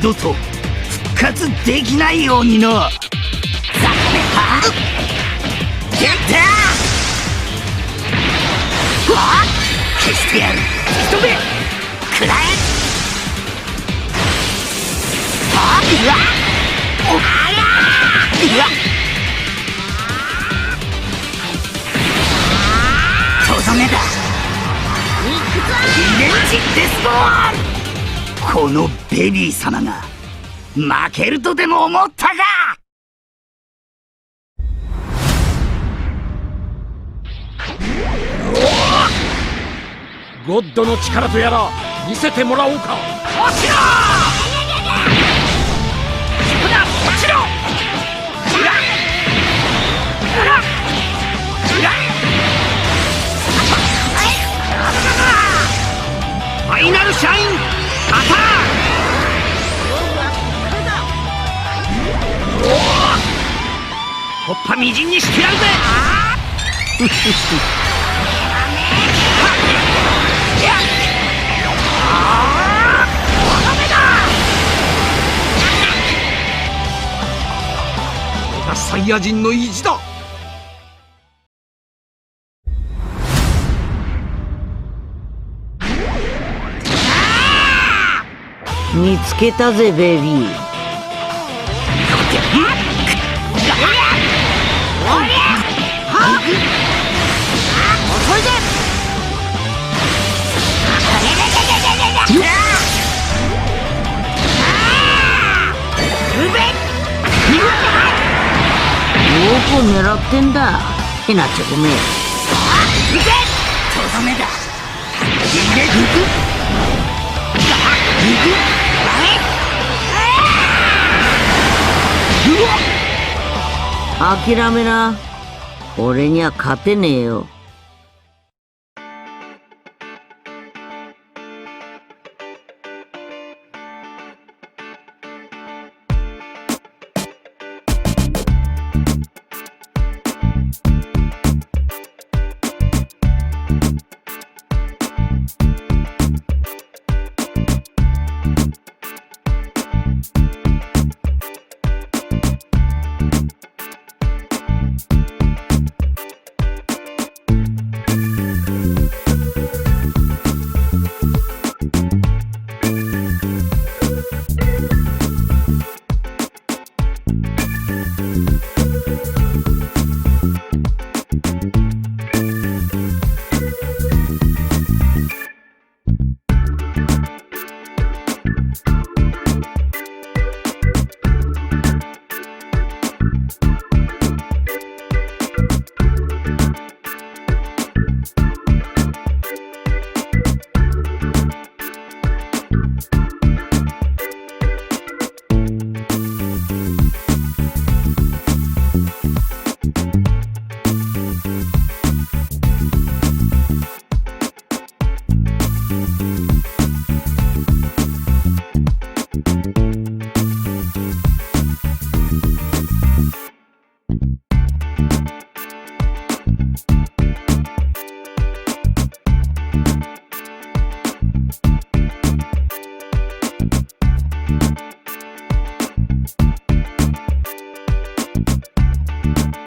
二度と復活できないようになザコメは？出たは？消してやる。一目食らえ！は？うわ！おはやうわ！とどめだ。リベンジデスボールこのベビー様が負けるとでも思ったか？ゴッドの力とやら見せてもらおうか。落ちろ落ちろ突破みじんにしてやるぜ。これがサイヤ人の意地だ見つけたぜベビー狙ってんだ。ヘナチョコめとどめだ。リベグ諦めな。俺には勝てねえよ「Thank you